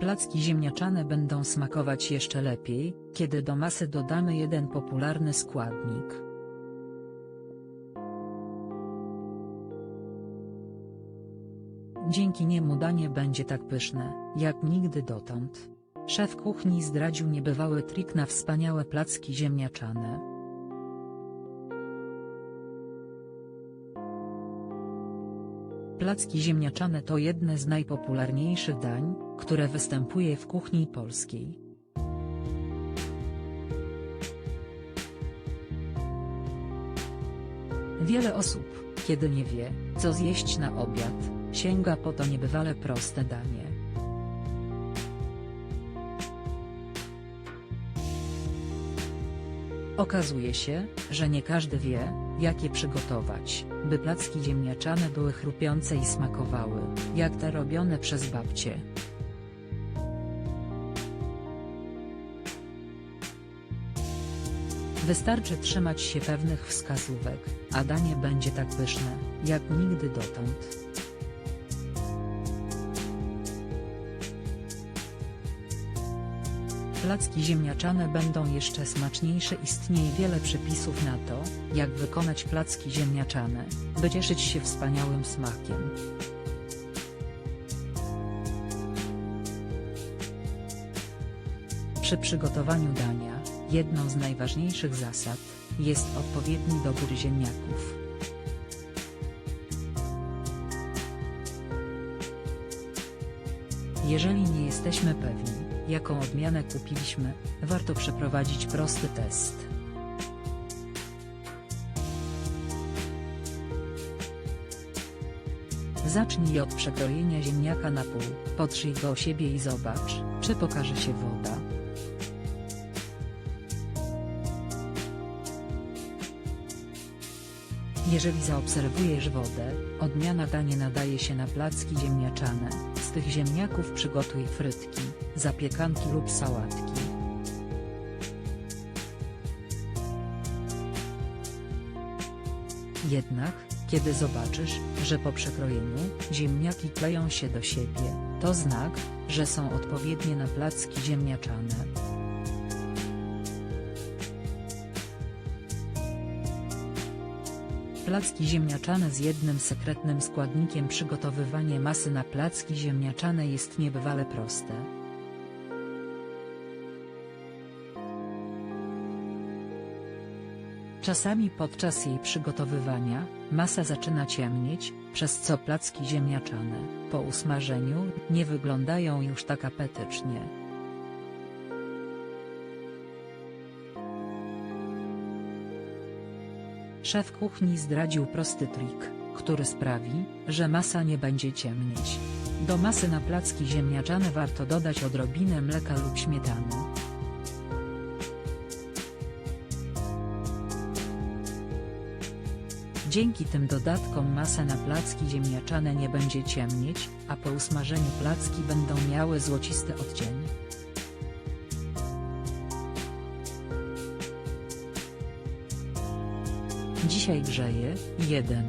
Placki ziemniaczane będą smakować jeszcze lepiej, kiedy do masy dodamy jeden popularny składnik. Dzięki niemu danie będzie tak pyszne, jak nigdy dotąd. Szef kuchni zdradził niebywały trik na wspaniałe placki ziemniaczane. Placki ziemniaczane to jedne z najpopularniejszych dań, które występuje w kuchni polskiej. Wiele osób, kiedy nie wie, co zjeść na obiad, sięga po to niebywale proste danie. Okazuje się, że nie każdy wie, jak je przygotować, by placki ziemniaczane były chrupiące i smakowały, jak te robione przez babcie. Wystarczy trzymać się pewnych wskazówek, a danie będzie tak pyszne, jak nigdy dotąd. Placki ziemniaczane będą jeszcze smaczniejsze. Istnieje wiele przepisów na to, jak wykonać placki ziemniaczane, by cieszyć się wspaniałym smakiem. Przy przygotowaniu dania, jedną z najważniejszych zasad, jest odpowiedni dobór ziemniaków. Jeżeli nie jesteśmy pewni, jaką odmianę kupiliśmy, warto przeprowadzić prosty test. Zacznij od przekrojenia ziemniaka na pół, potrzyj go o siebie i zobacz, czy pokaże się woda. Jeżeli zaobserwujesz wodę, odmiana ta nie nadaje się na placki ziemniaczane, z tych ziemniaków przygotuj frytki, zapiekanki lub sałatki. Jednak, kiedy zobaczysz, że po przekrojeniu, ziemniaki kleją się do siebie, to znak, że są odpowiednie na placki ziemniaczane. Placki ziemniaczane z jednym sekretnym składnikiem Przygotowywanie masy na placki ziemniaczane jest niebywale proste. Czasami podczas jej przygotowywania, masa zaczyna ciemnieć, przez co placki ziemniaczane, po usmażeniu, nie wyglądają już tak apetycznie. Szef kuchni zdradził prosty trik, który sprawi, że masa nie będzie ciemnieć. Do masy na placki ziemniaczane warto dodać odrobinę mleka lub śmietany. Dzięki tym dodatkom masa na placki ziemniaczane nie będzie ciemnieć, a po usmażeniu placki będą miały złocisty odcień. Dzisiaj grzeje, 1.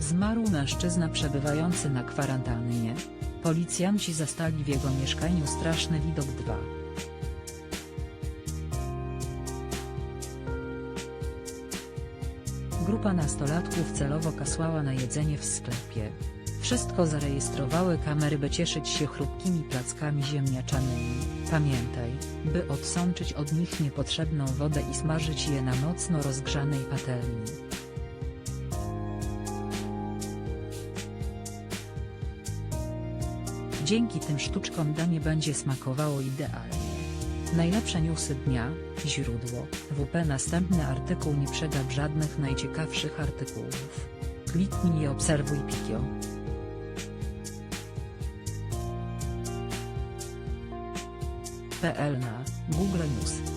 Zmarł mężczyzna przebywający na kwarantannie. Policjanci zastali w jego mieszkaniu straszny widok 2. Grupa nastolatków celowo kasłała na jedzenie w sklepie. Wszystko zarejestrowały kamery by cieszyć się chrupkimi plackami ziemniaczanymi. Pamiętaj, by odsączyć od nich niepotrzebną wodę i smażyć je na mocno rozgrzanej patelni. Dzięki tym sztuczkom danie będzie smakowało idealnie. Najlepsze newsy dnia, źródło, WP Następny artykuł nie przegap żadnych najciekawszych artykułów. Kliknij i obserwuj Pikio. PL na Google News